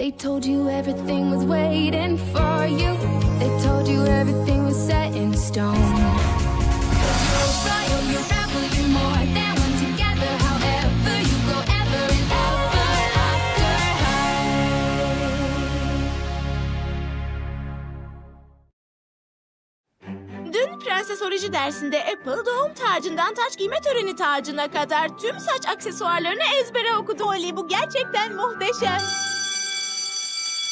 They told you everything was waiting for you. They told you everything was set in stone. you're prensesoloji dersinde Apple doğum tacından taç giyme töreni tacına kadar tüm saç aksesuarlarını ezbere okudu. Oli bu gerçekten muhteşem.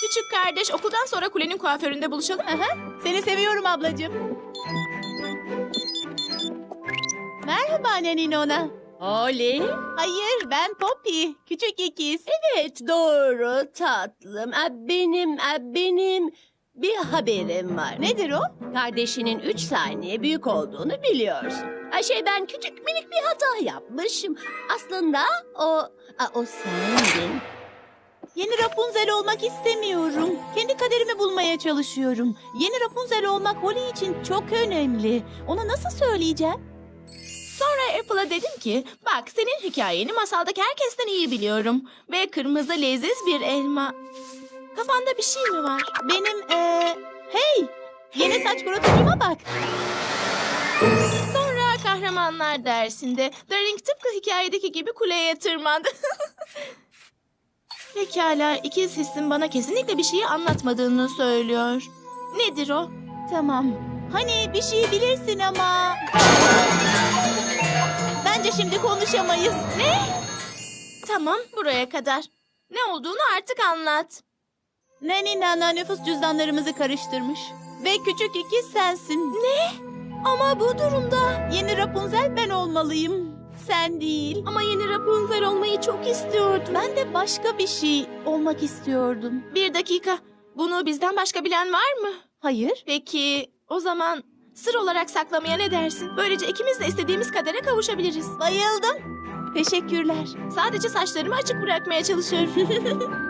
Küçük kardeş okuldan sonra kulenin kuaföründe buluşalım mı? Seni seviyorum ablacığım. Merhaba Neninona. Oli? Hayır ben Poppy. Küçük ikiz. Evet doğru tatlım. E, Benim e, benim bir haberim var. Nedir o? Kardeşinin üç saniye büyük olduğunu biliyorsun. Ha şey ben küçük minik bir hata yapmışım. Aslında o a, o sendin. Yeni Rapunzel olmak istemiyorum. Kendi kaderimi bulmaya çalışıyorum. Yeni Rapunzel olmak Holly için çok önemli. Ona nasıl söyleyeceğim? Sonra Apple'a dedim ki, bak senin hikayeni masaldaki herkesten iyi biliyorum. Ve kırmızı leziz bir elma. Kafanda bir şey mi var? Benim, eee, hey! Yeni saç kurutucuma bak. Sonra kahramanlar dersinde Daring tıpkı hikayedeki gibi kuleye tırmandı. Pekala, ikiz hissim bana kesinlikle bir şeyi anlatmadığını söylüyor. Nedir o? Tamam. Hani bir şey bilirsin ama... Bence şimdi konuşamayız. Ne? Tamam, buraya kadar. Ne olduğunu artık anlat. Nani Nana nüfus cüzdanlarımızı karıştırmış. Ve küçük ikiz sensin. Ne? Ama bu durumda... Yeni Rapunzel ben olmalıyım. Sen değil. Ama yeni Rapunzel olmayı çok istiyordum. Ben de başka bir şey olmak istiyordum. Bir dakika. Bunu bizden başka bilen var mı? Hayır. Peki o zaman sır olarak saklamaya ne dersin? Böylece ikimiz de istediğimiz kadere kavuşabiliriz. Bayıldım. Teşekkürler. Sadece saçlarımı açık bırakmaya çalışıyorum.